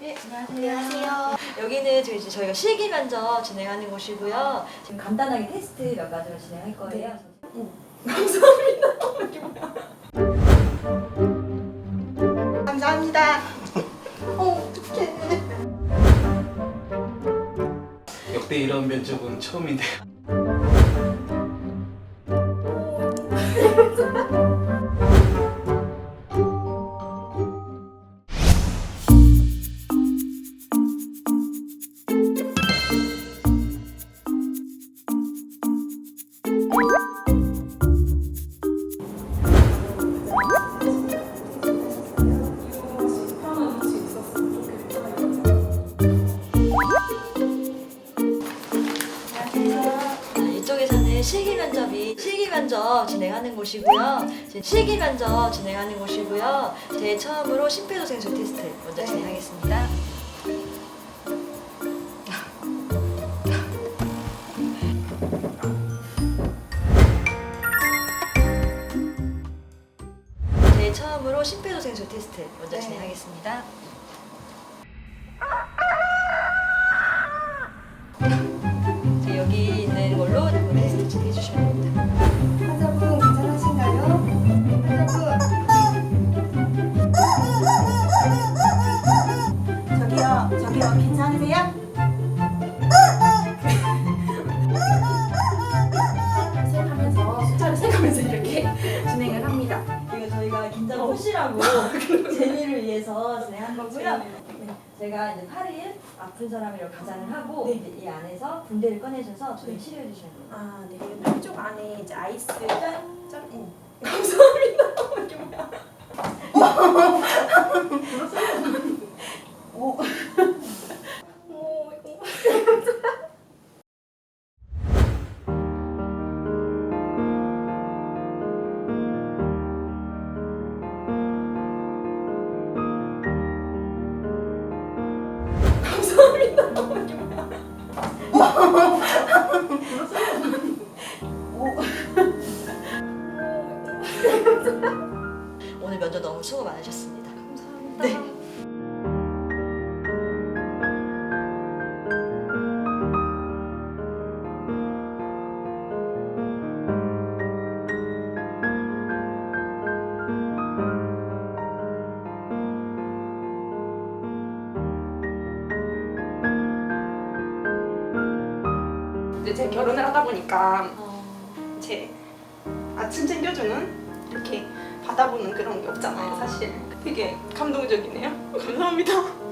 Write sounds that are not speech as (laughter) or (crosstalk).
네, 안녕하세요. 여기는 저희 이제 저희가 실기 면접 진행하는 곳이고요. 지금 간단하게 테스트 몇 가지를 진행할 거예요. (laughs) (laughs) 감사합니다. 어, 어떡해. 역대 이런 면접은 처음인데요. 이쪽에서는 실기 면접이 실기 면접 진행하는 곳이고요. 실기 면접 진행하는 곳이고요. 제 처음으로 심폐소생술 테스트 먼저 진행 제 처음으로 심폐소생술 테스트 먼저 네. 진행하겠습니다. 푸시라고 (laughs) 재미를 위해서 진행한 거고요. 네, 제가 이제 8일 아픈 사람을 이렇게 가장을 하고 네. 이제 이 안에서 분대를 꺼내셔서 저희 치료해 주시면 됩니다. 아, 네. 이쪽 안에 이제 아이스 짠! 짠. 응. (laughs) 오늘 면접 너무 수고 많으셨습니다. 감사합니다. 네. 이제 제가 결혼을 하다 보니까 어, 제 아침 챙겨주는 이렇게 받아보는 그런 게 없잖아요, 사실. 되게 감동적이네요. (laughs) 감사합니다.